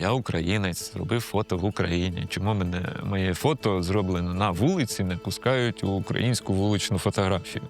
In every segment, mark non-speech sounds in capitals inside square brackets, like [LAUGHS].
Я українець, зробив фото в Україні. Чому мене моє фото зроблено на вулиці, не пускають у українську вуличну фотографію?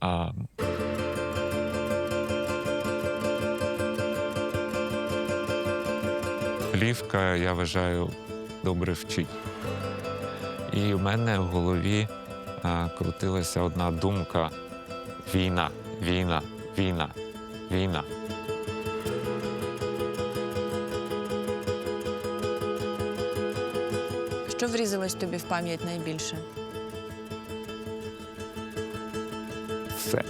А плівка, я вважаю, добре вчить. І в мене в голові а, крутилася одна думка: війна, війна, війна, війна. Що врізалось тобі в пам'ять найбільше? Все.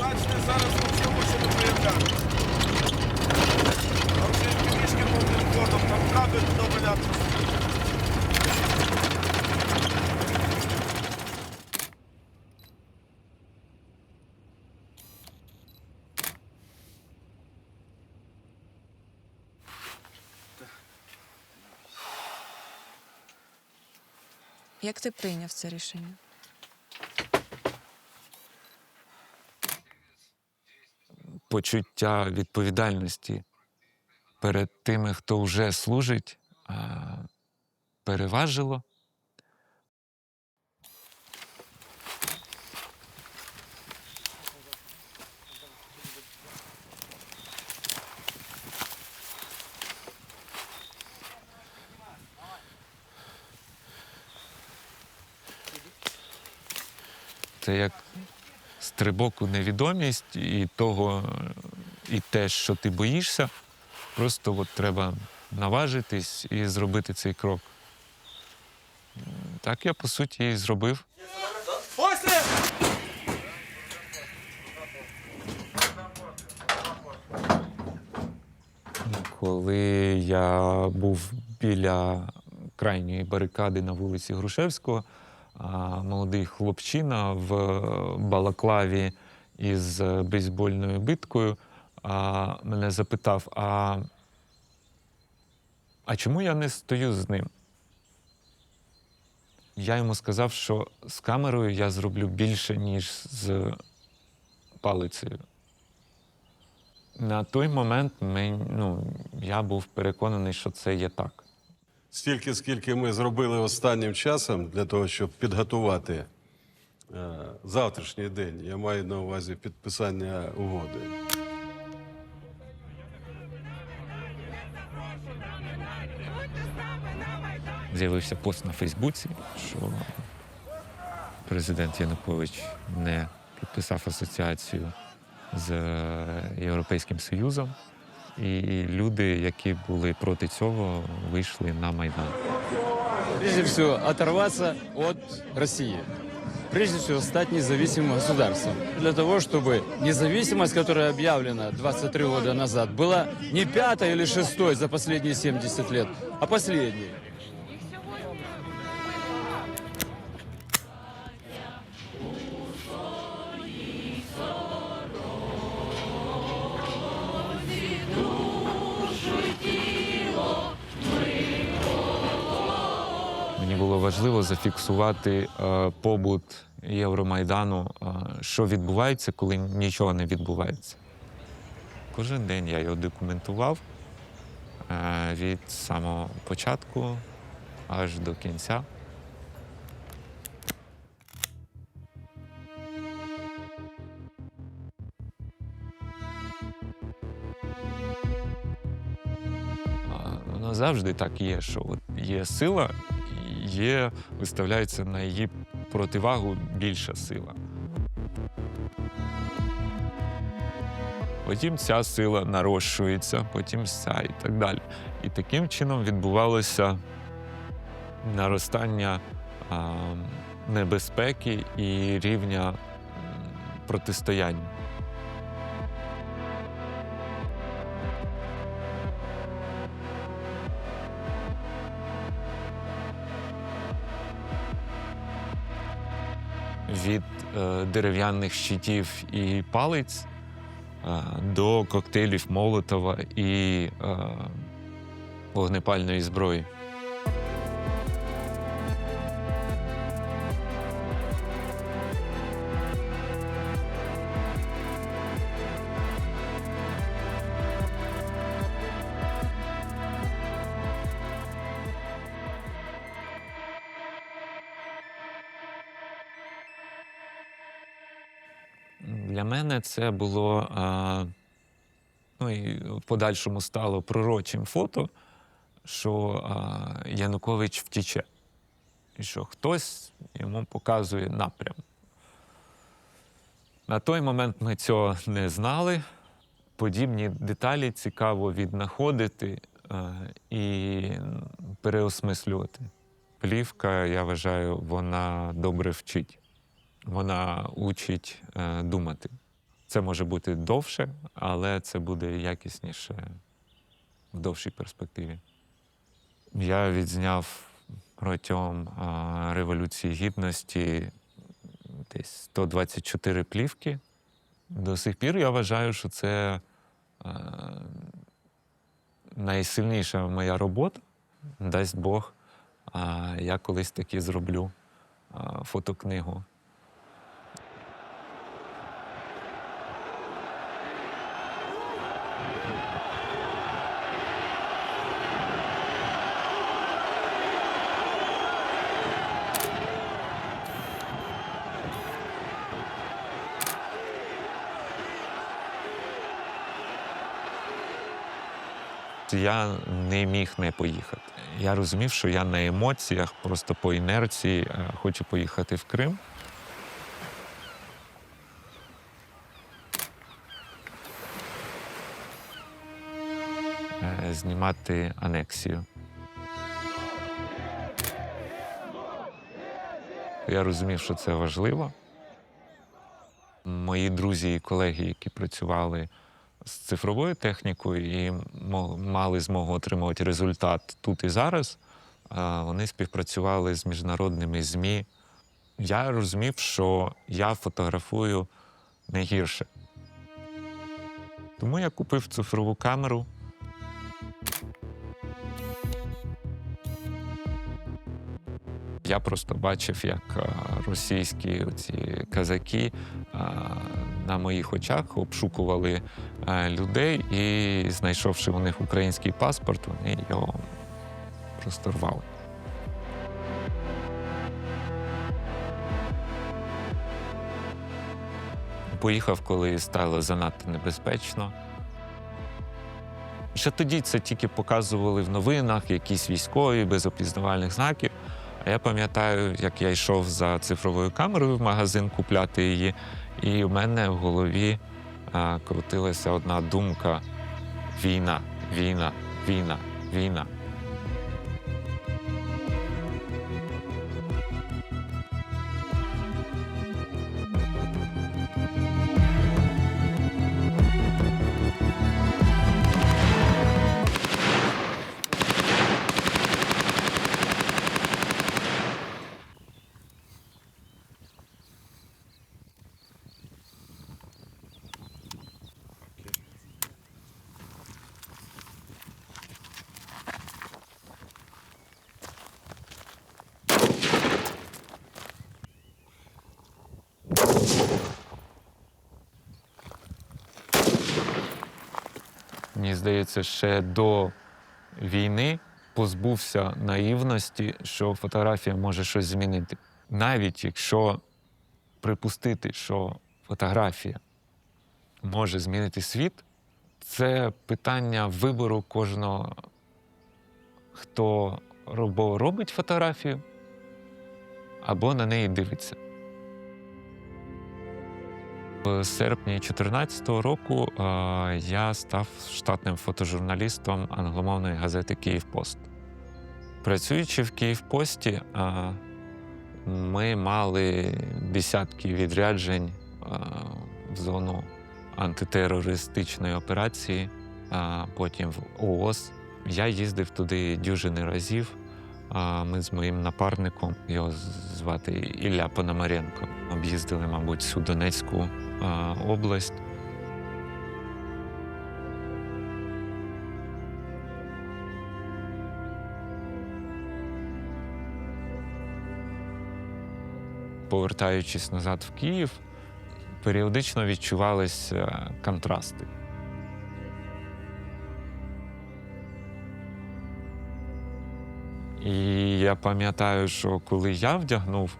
Бачите, зараз нічого ще не проявляється. А вже трішки повним ходом, там кабель доваляти. Як ти прийняв це рішення? почуття відповідальності перед тими, хто вже служить, переважило. Це як стрибок у невідомість і того, і те, що ти боїшся, просто от треба наважитись і зробити цей крок. Так я по суті і зробив. Коли я був біля крайньої барикади на вулиці Грушевського, молодий хлопчина в балаклаві із бейсбольною биткою мене запитав: а, а чому я не стою з ним? Я йому сказав, що з камерою я зроблю більше, ніж з палицею. На той момент ми, ну, я був переконаний, що це є так. Стільки, скільки ми зробили останнім часом для того, щоб підготувати е, завтрашній день, я маю на увазі підписання угоди. З'явився пост на Фейсбуці, що президент Янукович не підписав асоціацію з Європейським Союзом. І люди, які були проти цього, вийшли на Майдан. Прежде всего, оторваться от России. Прежде всего, стать независимым государством. Для того, чтобы независимость, которая объявлена 23 года назад, была не пятой или шестой за последние 70 лет, а последней. Зафіксувати е, побут Євромайдану, е, що відбувається, коли нічого не відбувається. Кожен день я його документував е, від самого початку аж до кінця. Завжди так є, що от є сила, є, виставляється на її противагу більша сила. Потім ця сила нарощується, потім ця і так далі. І таким чином відбувалося наростання а, небезпеки і рівня протистояння. Від е, дерев'яних щитів і палиць е, до коктейлів Молотова і е, вогнепальної зброї. Для мене це було, а, ну і в подальшому стало пророчим фото, що а, Янукович втіче, і що хтось йому показує напрям. На той момент ми цього не знали. Подібні деталі цікаво віднаходити а, і переосмислювати. Плівка, я вважаю, вона добре вчить вона учить е, думати. Це може бути довше, але це буде якісніше в довшій перспективі. Я відзняв протягом е, Революції Гідності десь 124 плівки. До сих пір я вважаю, що це е, найсильніша моя робота. Дасть Бог, я колись таки зроблю фотокнигу. Я не міг не поїхати. Я розумів, що я на емоціях, просто по інерції е, хочу поїхати в Крим. Е, Знімати анексію. Я розумів, що це важливо. Мої друзі і колеги, які працювали з цифровою технікою і мали змогу отримувати результат тут і зараз, вони співпрацювали з міжнародними ЗМІ. Я розумів, що я фотографую не гірше. Тому я купив цифрову камеру. Я просто бачив, як російські ці казаки на моїх очах обшукували людей і, знайшовши у них український паспорт, вони його просто рвали. Поїхав, коли стало занадто небезпечно. Ще тоді це тільки показували в новинах, якісь військові без опізнавальних знаків. А я пам'ятаю, як я йшов за цифровою камерою в магазин купляти її, і в мене в голові а, крутилася одна думка: війна, війна, війна, війна. Мені здається, ще до війни позбувся наївності, що фотографія може щось змінити. Навіть якщо припустити, що фотографія може змінити світ, це питання вибору кожного, хто робить фотографію, або на неї дивиться. Серпні 2014 року е, я став штатним фотожурналістом англомовної газети Київпост. Працюючи в Київпості, е, ми мали десятки відряджень е, в зону антитерористичної операції, потім в ООС. Я їздив туди дюжини разів. Ми з моїм напарником, його звати Ілля Пономаренко. Об'їздили, мабуть, всю Донецьку область. Повертаючись назад в Київ, періодично відчувалися контрасти. І я пам'ятаю, що коли я вдягнув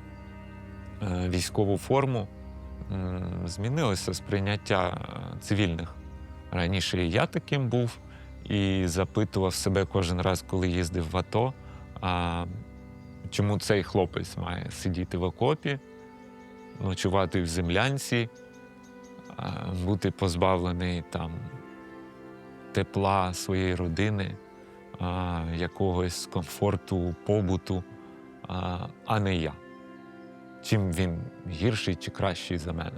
е, військову форму, змінилося сприйняття е, цивільних. Раніше я таким був і запитував себе кожен раз, коли їздив в АТО, а чому цей хлопець має сидіти в окопі, ночувати в землянці, бути позбавлений там тепла своєї родини, якогось комфорту, побуту, а не я. Чим він гірший чи кращий за мене.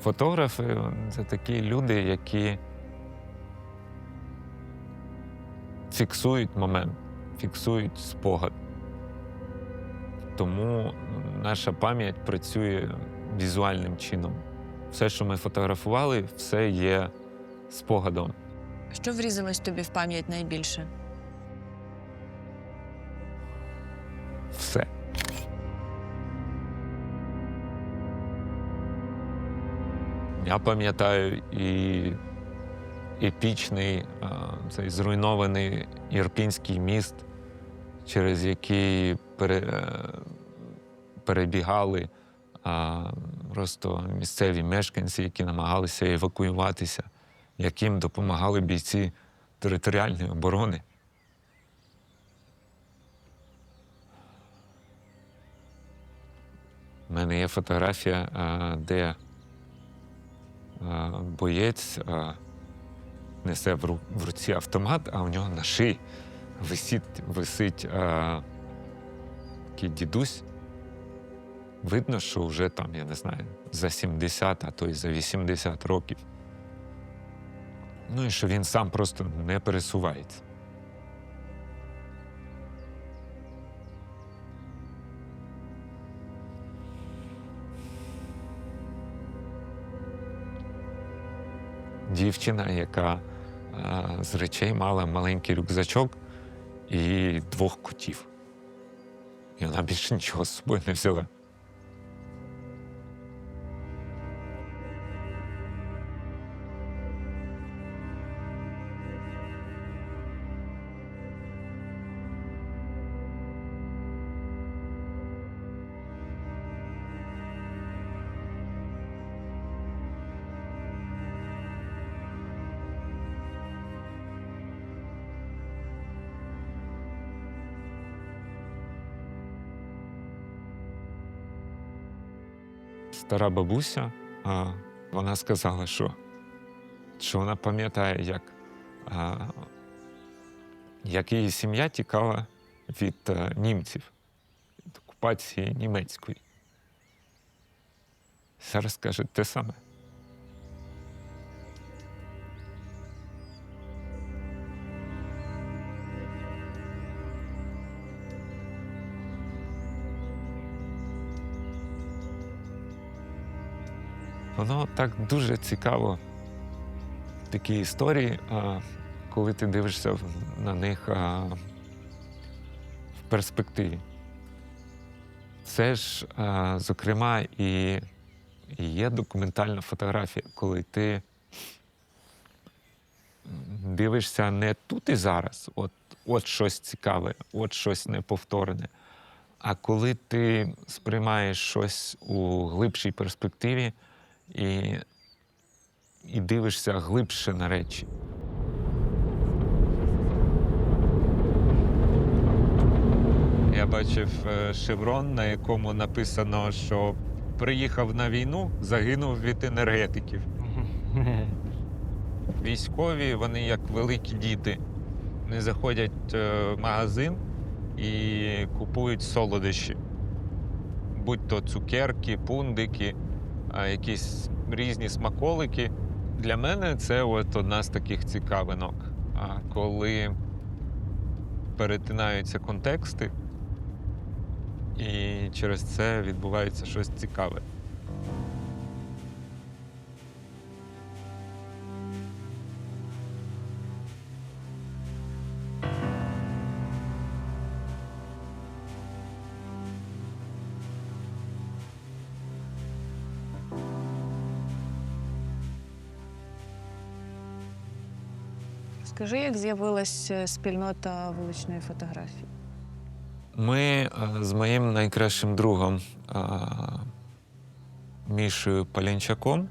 Фотографи це такі люди, які фіксують момент, фіксують спогад. Тому наша пам'ять працює візуальним чином. Все, що ми фотографували, все є спогадом. Що врізалось тобі в пам'ять найбільше? Все. Я пам'ятаю і епічний цей зруйнований Ірпінський міст, через який е, перебігали просто місцеві мешканці, які намагалися евакуюватися, яким допомагали бійці територіальної оборони. У мене є фотографія, де боєць несе в, ру- в руці автомат, а у нього на шиї висить, висить а, такий дідусь. Видно, що вже там, я не знаю, за 70, а то й за 80 років. Ну і що він сам просто не пересувається. дівчина, яка з речей мала маленький рюкзачок і двох котів. І вона більше нічого з собою не взяла. Стара бабуся, а, вона сказала, що, що вона пам'ятає, як, як її сім'я тікала від а, німців, від окупації німецької. Зараз каже те саме. Так дуже цікаво, такі історії, коли ти дивишся на них в перспективі. Це ж, зокрема, і, є документальна фотографія, коли ти дивишся не тут і зараз, от, от щось цікаве, от щось неповторене. А коли ти сприймаєш щось у глибшій перспективі і, і дивишся глибше на речі. Я бачив е, шеврон, на якому написано, що приїхав на війну, загинув від енергетиків. [LAUGHS] Військові, вони як великі діти. Вони заходять е, в магазин і купують солодощі. Будь то цукерки, пундики, якісь різні смаколики. Для мене це от одна з таких цікавинок. Коли перетинаються контексти, і через це відбувається щось цікаве. Скажи, як з'явилась е, спільнота вуличної фотографії? Ми е, з моїм найкращим другом е, Мішою Палянчаком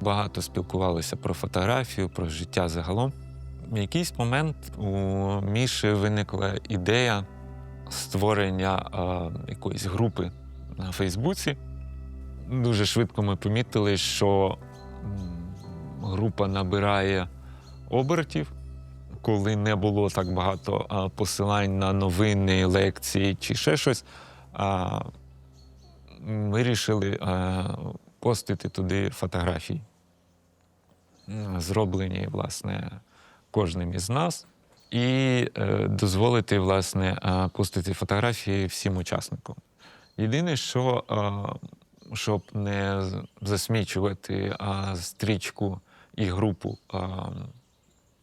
багато спілкувалися про фотографію, про життя загалом. В якийсь момент у Міші виникла ідея створення якоїсь групи на Фейсбуці. Дуже швидко ми помітили, що група набирає обертів коли не було так багато посилань на новини, лекції чи ще щось, ми вирішили постити туди фотографії, зроблені, власне, кожним із нас, і е, дозволити, власне, постити фотографії всім учасникам. Єдине, що щоб не засмічувати а, стрічку і групу. А,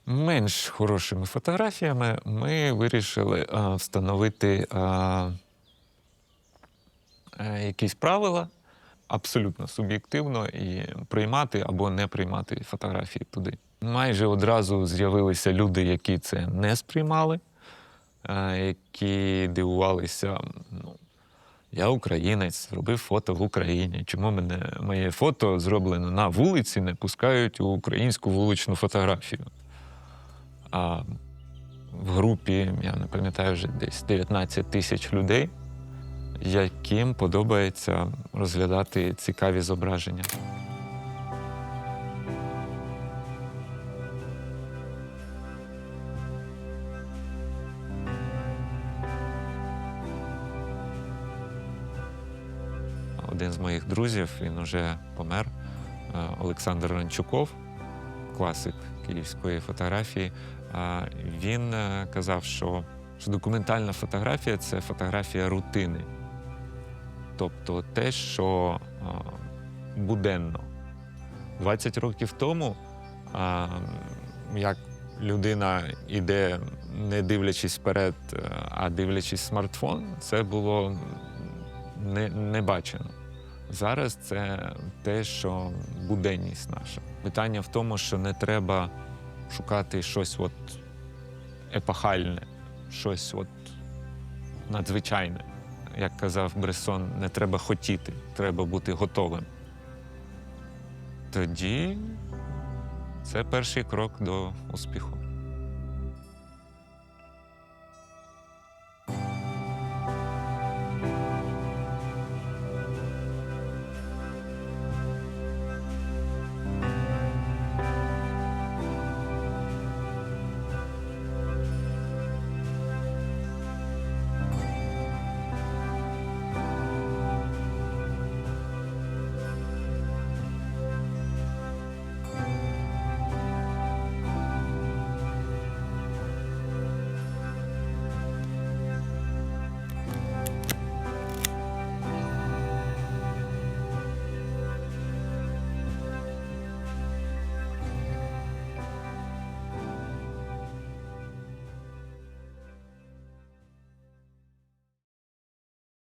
менш хорошими фотографіями, ми вирішили а, встановити а, якісь правила абсолютно суб'єктивно і приймати або не приймати фотографії туди. Майже одразу з'явилися люди, які це не сприймали, е, які дивувалися. Ну, я українець, зробив фото в Україні. Чому мене моє фото зроблено на вулиці, не пускають у українську вуличну фотографію? А в групі, я не пам'ятаю, вже десь 19 тисяч людей, яким подобається розглядати цікаві зображення. Один з моїх друзів, він уже помер, е, Олександр Ранчуков, класик київської фотографії. Він е, казав, що, що документальна фотографія це фотографія рутини. Тобто те, що буденно. 20 років тому, як людина йде, не дивлячись вперед, е, а дивлячись смартфон, це було не, не бачено. Зараз це те, що буденність наша. Питання в тому, що не треба шукати щось от епохальне, щось от надзвичайне. Як казав Бресон, не треба хотіти, треба бути готовим. Тоді це перший крок до успіху.